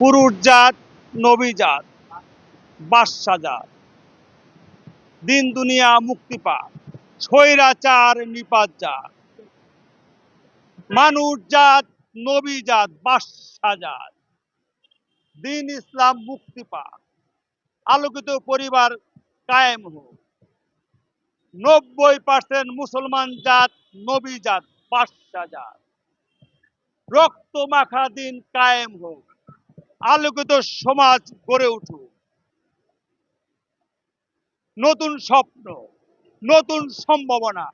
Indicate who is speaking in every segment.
Speaker 1: পুরুষ জাত, নবী জাত, বাদশা জাত। দিন দুনিয়া মুক্তি পাক, স্বৈরাচার নিপাত জাত। মানুষ জাত, নবী জাত, বাদশা জাত। দিন ইসলাম মুক্তি পাক, আলোকিত পরিবার কায়েম হোক। নব্বই পার্সেন্ট মুসলমান জাত, নবী জাত, বাদশা জাত। রক্ত মাখা দিন কায়েম হোক। আলোকিত সমাজ গড়ে উঠুক। নতুন স্বপ্ন, নতুন সম্ভাবনা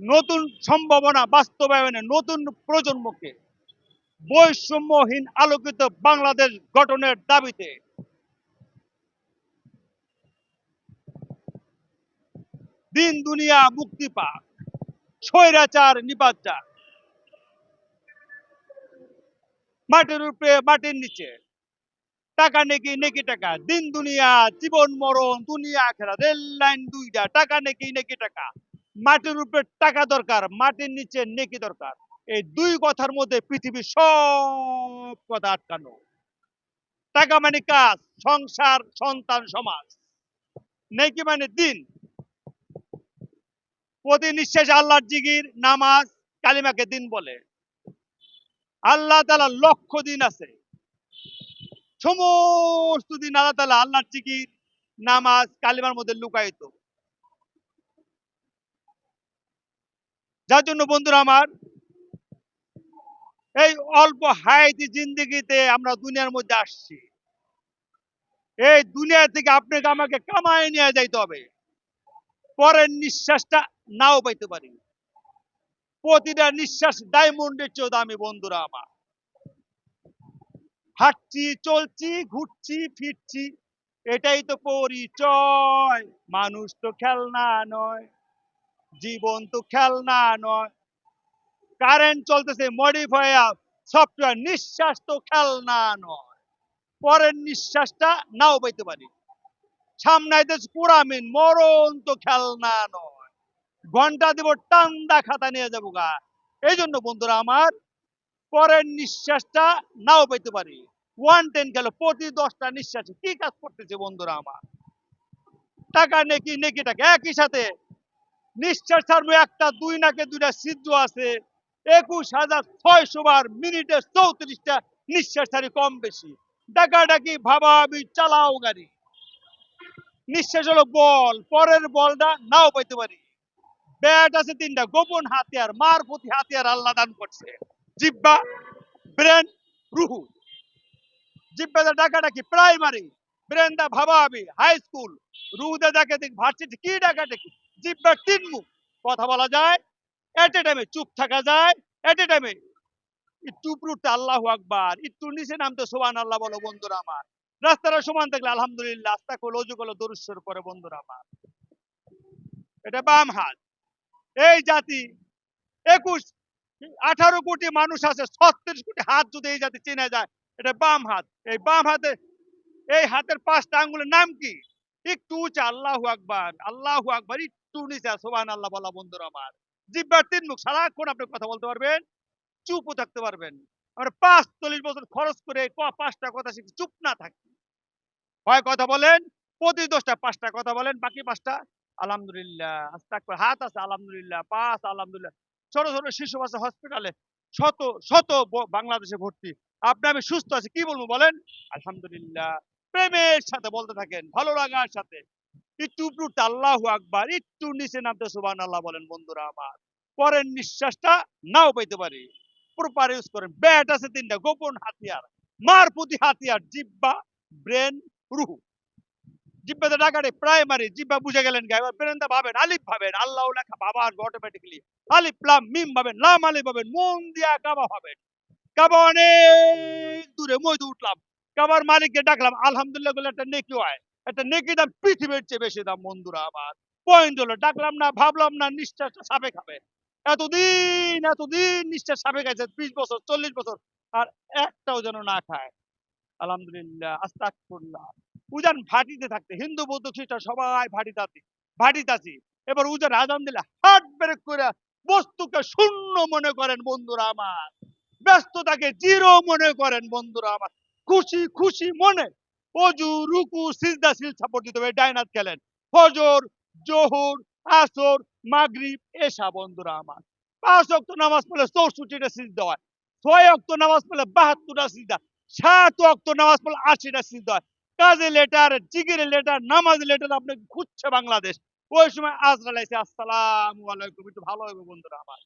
Speaker 1: নতুন সম্ভাবনা বাস্তবায়নে নতুন প্রজন্মকে বৈষম্যহীন আলোকিত বাংলাদেশ গঠনের দাবিতে দিন দুনিয়া মুক্তি পাক, স্বৈরাচার নিপাত মাটির উপরে মাটির নিচে। টাকা নেকি নেকি টাকা। দিন, দুনিয়া, জীবন, মরণ, দুনিয়া খেলা রেল লাইন দুইটা। টাকা নেকি নেকি টাকা। মাটির উপরে টাকা দরকার, মাটির নিচে নেকি দরকার। এই দুই কথার মধ্যে পৃথিবীর সব কথা আটকানো। টাকা মানে কাজ, সংসার, সন্তান, সমাজ। নেকি মানে দিন। প্রতি নিঃশ্বাসে আল্লাহর জিগির নামাজ, কালিমাকে দিন বলে। আল্লাহ তালা লক্ষ দিন আছে। সমস্ত দিন আল্লাহ তালা আল্লাহর জিকির, নামাজ, কালিমার মধ্যে লুকায়িত। যার জন্য বন্ধুরা আমার, এই অল্প হায়াতি জিন্দিগিতে আমরা দুনিয়ার মধ্যে আসছি। এই দুনিয়া থেকে আপনাকে আমাকে কামায় নিয়ে যাইতে হবে। পরের নিঃশ্বাসটা নাও পাইতে পারি। প্রতিটা নিঃশ্বাস ডায়মন্ডের চেয়েও দামি বন্ধুরা আমার। হাঁটছি, চলছি, ঘুরছি, ফিরছি, এটাই তো পরিচয়। মানুষ তো খেলনা নয়, জীবন তো খেলনা নয়। কারেন্ট চলতেছে মডিফায়ার সফটওয়্যার নিঃশ্বাস তো খেলনা নয়। পরের নিঃশ্বাসটা নাও পাইতে পারি। সামনে পুরামিন মরণ তো খেলনা নয়। ঘণ্টা দিব টান্দা খাতা নিয়ে যাব গা। এই জন্য বন্ধুরা আমার পরের নিঃশ্বাসটা নাও পেতে পারি। ওয়ান টেন গেল, প্রতি দশটা নিঃশ্বাসে কি কাজ করতেছে বন্ধুরা আমার? টাকা নেকি নেকি টাকা, একই সাথে। নিঃশ্বাস ছাড়বো একটা, দুই নাকে দুইটা সিদ্ধ আছে। একুশ হাজার ছয়শো বার মিনিটে চৌত্রিশটা নিঃশ্বাস ছাড়ি কম বেশি। ডাকা ডাকাডাকি ভাবাবি চালাও গাড়ি। নিঃশ্বাস হলো বল, পরের বলটা নাও পাইতে পারি। ব্যাট আছে তিনটা, গোপন হাতিয়ার মার প্রতি হাতিয়ার আল্লাহ দান করছে। জিব্বা, ব্রেন, রুহু। জিব্বাতে ডাকাডাকি, প্রাইমারি ব্রেন দা ভাবাবি, হাই স্কুল, রুহুদে ডাকে দেখ ভার্সিটি, কি ডাকাডাকি? জিব্বা তিন মুখ। কথা বলা যায় এট এ টাইমে চুপ থাকা যায় এট এ টাইমে একটু উপরুতে আল্লাহ আকবার, একটু নিচে নামতে সোবান আল্লাহ বলো বন্ধুরা আমার। রাস্তাটা সমান থাকলে আলহামদুলিল্লাহ আস্তা করল অজু করল দরুশ্বর করে বন্ধুরা আমার। এটা বাম হাত। এই জাতি, একুশ, আঠারো কোটি মানুষ আছে, ছত্রিশ কোটি হাত যদি এই জাতি চেনা যায়, এটা বাম হাত। এই বাম হাতে, এই হাতের পাঁচটা আঙ্গুলের নাম কি? একটু উঁচা, আল্লাহ আকবার আল্লাহ আকবার, একটু নিচে সোবান আল্লাহ বলা বন্ধুরা আমার। জিব্বার তিন মুখ, সারাক্ষণ আপনি কথা বলতে পারবেন, চুপও থাকতে পারবেন। আমরা পাঁচ চল্লিশ বছর খরচ করে পাঁচটা কথা শিখে চুপ না থাকি। হয় কথা বলেন, প্রতি দশটা পাঁচটা কথা বলেন, বাকি পাঁচটা আলহামদুলিল্লাহ। হাত আছে, আলহামদুলিল্লাহ পাঁচ আলহামদুলিল্লাহ। ছোট ছোট শিশু আছে হসপিটালে শত শত বাংলাদেশে ভর্তি। আপনি, আমি সুস্থ আছি, কি বলব বলেন? আলহামদুলিল্লাহ। প্রেমের সাথে বলতে থাকেন, ভালো লাগার সাথে। একটু আল্লাহ আকবার, একটু নিচে নামতে সুবান আল্লাহ বলেন বন্ধুরা আমার। পরের নিঃশ্বাসটা নাও পাইতে পারি। প্রপার ইউজ করেন। ব্যাট আছে তিনটা, গোপন হাতিয়ার। মার প্রতি হাতিয়ার জিব্বা ব্রেন রুহু। জিব্বাতে প্রাইমারি জিব্বা বুঝে গেলেন গা এবার ব্রেনটা ভাবেন, আলিফ ভাবেন, আল্লাহ লেখা বাবা আসবে অটোমেটিক্যালি আলিফ, লাম, মিম ভাবেন, লাম, আলিফ ভাবেন, মন দিয়া কাবা ভাবেন। কাবা অনেক দূরে উঠলাম। কাবার মালিককে ডাকলাম, আলহামদুলিল্লাহ বলে, একটা নেকি হয়, একটা নেকি দাম পৃথিবীর চেয়ে বেশি দাম, বন্ধুরা আমার। পয়েন্ট হলো, ডাকলাম না, ভাবলাম না, নিঃশ্বাসটা সাপে খাবে। এতদিন এতদিন নিঃশ্বাস সাপে খাইছে, বিশ বছর, চল্লিশ বছর, আর একটাও যেন না খায়। আলহামদুলিল্লাহ আস্তাকফুল্লাহ উজান ভাটিতে থাকতে, হিন্দু, বৌদ্ধ, খ্রিস্টান সবাই ভাটিতে আছি ভাটিতে আছি। এবার উজান আজান দিলে হাট ব্রেক করে বস্তুকে শূন্য মনে করেন বন্ধুরা আমার। ব্যস্ততাকে জিরো মনে করেন বন্ধুরা আমার। খুশি খুশি মনে অজু রুকু, সিজদা, সিল সাপোর্ট দিতে হবে ডাইনাত খেলেন। ফজর, জোহর, আসর, মাগরিব এসা বন্ধুরা আমার। পাঁচ অক্ত নামাজ পড়লে চৌষট্টিটা সিজদা হয়, ছয় অক্ত নামাজ পড়লে বাহাত্তরটা সিজদা সাত অক্ত নামাজ পড়লে আশিটা সিজদা হয়। কাজে লেটার জিগিরে লেটার নামাজ লেটার আপনি খুঁজছে বাংলাদেশ। ওই সময় আজরাল আসসালাম আলাইকুম, একটু ভালো হবে বন্ধুরা আমার।